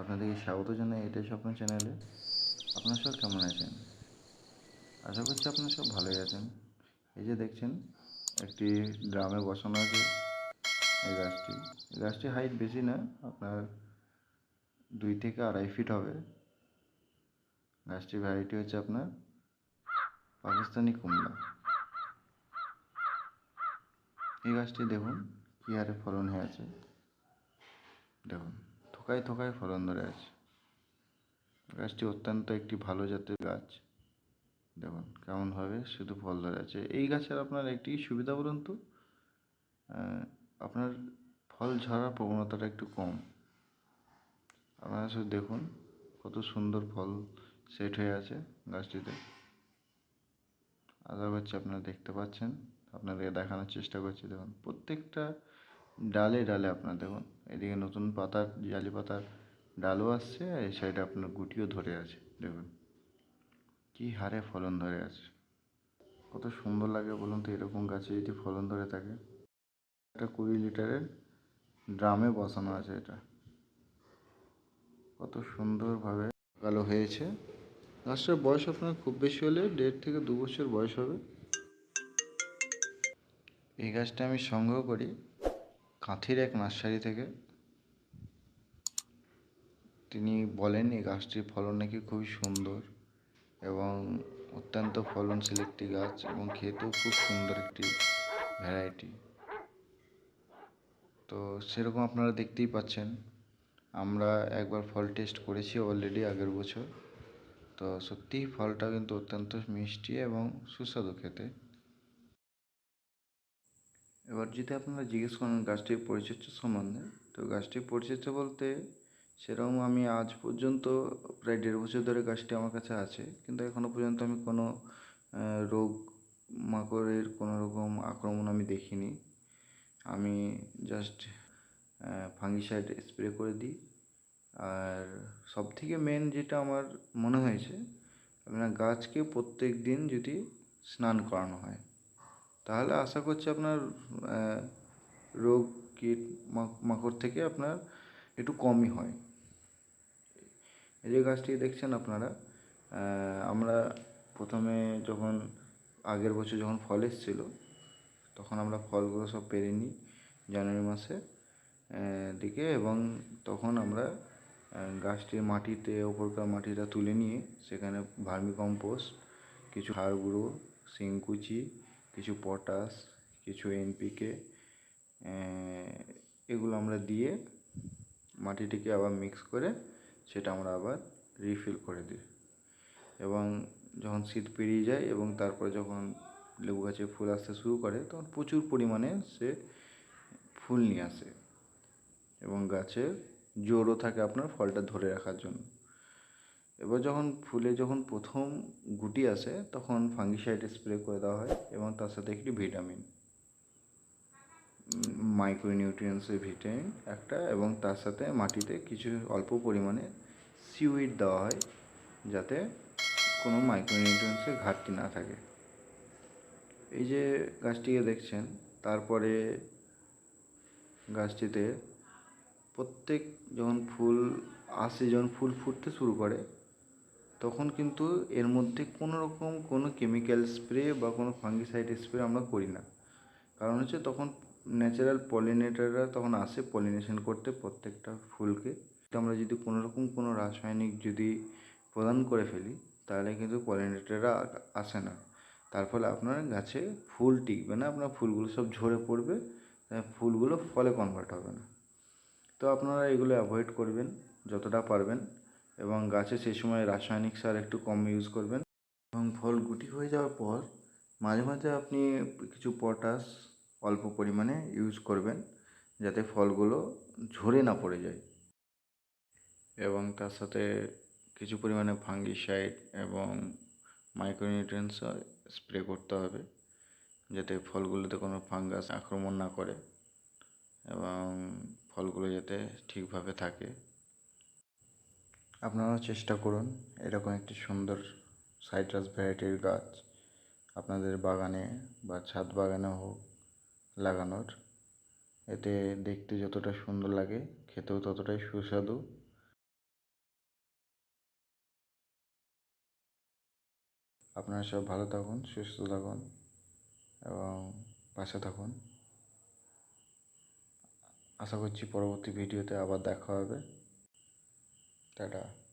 আপনাদেরকে স্বাগত জানাই এটাই স্বপ্ন চ্যানেলে। আপনারা সব কেমন আছেন? আশা করছি আপনারা সব ভালোই আছেন। এই যে দেখছেন, একটি ড্রামে বসানো আছে এই গাছটি। এই গাছটির হাইট বেশি না, আপনার দুই থেকে আড়াই ফিট হবে। গাছটির ভ্যারাইটি হচ্ছে আপনার পাকিস্তানি কুমড়া। এই গাছটি দেখুন, কী হারে ফলন হয়ে আছে। দেখুন। থোকায় থোকায় ফলন ধরে আছে। গাছটি অত্যন্ত একটি ভালো জাতের গাছ। দেখুন কেমনভাবে শুধু ফল ধরে আছে। এই গাছের আপনার একটি সুবিধা বলুন তো আপনার ফল ঝরার প্রবণতাটা একটু কম। আপনারা শুধু দেখুন কত সুন্দর ফল সেট হয়ে আছে গাছটিতে। আশা করছি আপনারা দেখতে পাচ্ছেন, আপনাদেরকে দেখানোর চেষ্টা করছি। দেখুন প্রত্যেকটা ডালে ডালে আপনার দেখুন, এদিকে নতুন পাতার জালি পাতার ডালও আসছে আর এই সাইডে আপনার গুটিও ধরে আছে, দেখুন। কী হারে ফলন ধরে আছে। কত সুন্দর লাগে বলুন তো, এরকম গাছে যদি ফলন ধরে থাকে। একটা কুড়ি লিটারের ড্রামে বসানো আছে এটা। কত সুন্দরভাবে কালো হয়েছে। গাছটার বয়স আপনার খুব বেশি হলে দেড় থেকে দু বছর বয়স হবে। এই গাছটা আমি সংগ্রহ করি। কাঁথির এক নার্সারি থেকে। তিনি বলেন এই গাছটির ফলন নাকি খুবই সুন্দর এবং অত্যন্ত ফলনশীল একটি গাছ এবং খেতেও খুব সুন্দর একটি ভ্যারাইটি তো সেরকম আপনারা দেখতেই পাচ্ছেন, আমরা একবার ফল টেস্ট করেছি অলরেডি আগের বছর। তো সত্যিই ফলটা কিন্তু অত্যন্ত মিষ্টি এবং সুস্বাদু খেতে। এবার যদি আপনারা জিজ্ঞেস করেন গাছটির পরিচর্যা সম্বন্ধে, তো গাছটির পরিচর্যা বলতে সেরকম আমি আজ পর্যন্ত প্রায় দেড় বছর ধরে গাছটি আমার কাছে আছে, কিন্তু এখনও পর্যন্ত আমি কোনো রোগ মাকড়ের কোনো রকম আক্রমণ আমি দেখিনি। আমি জাস্ট ফাঙ্গিসাইড স্প্রে করে দিই। আর সব থেকে মেন যেটা আমার মনে হয়েছে, আপনার গাছকে প্রত্যেক দিন যদি স্নান করানো হয় তাহলে আশা করছি আপনার রোগ, কীট, মাক- মাকড় থেকে আপনার একটু কমই হয়। এই যে গাছটি দেখছেন আপনারা আমরা প্রথমে যখন, আগের বছর যখন ফল এসেছিল, তখন আমরা ফলগুলো সব পেরে নিই জানুয়ারি মাসে দিকে এবং তখন আমরা গাছটির মাটিতে, ওপরকার মাটিটা তুলে নিয়ে সেখানে ভার্মি কম্পোস্ট কিছু হাড় গুঁড়ো কিছু পটাশ কিছু এনপিকে এগুলো আমরা দিয়ে মাটিটিকে আবার মিক্স করে সেটা আমরা আবার রিফিল করে দিই। এবং যখন শীত পেরিয়ে যায় এবং তারপরে যখন লেবু গাছে ফুল আসতে শুরু করে, তখন প্রচুর পরিমাণে সে ফুল নিয়ে আসে এবং গাছে জোরও থাকে আপনার ফলটা ধরে রাখার জন্য। এবার যখন ফুলে যখন প্রথম গুটি আসে, তখন ফাঙ্গিসাইড স্প্রে করে দেওয়া হয় এবং তার সাথে একটি ভিটামিন। মাইক্রোনিউট্রিয়েন্টসের ভিটামিন একটা এবং তার সাথে মাটিতে কিছু অল্প পরিমাণে সিউইড দেওয়া হয় যাতে কোনো মাইক্রোনিউট্রিয়েন্টসের ঘাটতি না থাকে। এই যে গাছটিকে দেখছেন, তারপরে গাছটিতে প্রত্যেক যখন ফুল আসে, যখন ফুল ফুটতে শুরু করে তখন কিন্তু এর মধ্যে কোনো রকম কোনো কেমিক্যাল স্প্রে বা কোনো ফাঙ্গিসাইড স্প্রে আমরা করি না। কারণ হচ্ছে তখন ন্যাচারাল পলিনেটাররা তখন আসে পলিনেশন করতে প্রত্যেকটা ফুলকে। আমরা যদি কোনো রকম কোনো রাসায়নিক যদি প্রদান করে ফেলি, তাহলে কিন্তু পলিনেটাররা আসে না। তার ফলে আপনার গাছে ফুল টিকবে না, আপনার ফুলগুলো সব ঝরে পড়বে ফুলগুলো ফলে কনভার্ট হবে না। তো আপনারা এগুলো অ্যাভয়েড করবেন, যতটা পারবেন। এবং গাছে সেই সময় রাসায়নিক সার একটু কম ইউজ করবেন। এবং ফল গুটি হয়ে যাওয়ার পর মাঝে মাঝে আপনি কিছু পটাশ অল্প পরিমাণে ইউজ করবেন যাতে ফলগুলো ঝরে না পড়ে যায়। এবং তার সাথে কিছু পরিমাণে ফাঙ্গিসাইড এবং মাইক্রোনিউট্রিয়েন্টস স্প্রে করতে হবে যাতে ফলগুলোতে কোনো ফাঙ্গাস আক্রমণ না করে এবং ফলগুলো যাতে ঠিকভাবে থাকে। আপনারাও চেষ্টা করুন। এরকম একটি সুন্দর সাইট্রাস ভ্যারাইটির গাছ আপনাদের বাগানে বা ছাদ বাগানে হোক লাগানোর। এতে দেখতে যতটা সুন্দর লাগে, খেতেও ততটাই সুস্বাদু। আপনারা সব ভালো থাকুন, সুস্থ থাকুন এবং পাশে থাকুন। আশা করছি পরবর্তী ভিডিওতে আবার দেখা হবে। টাটা।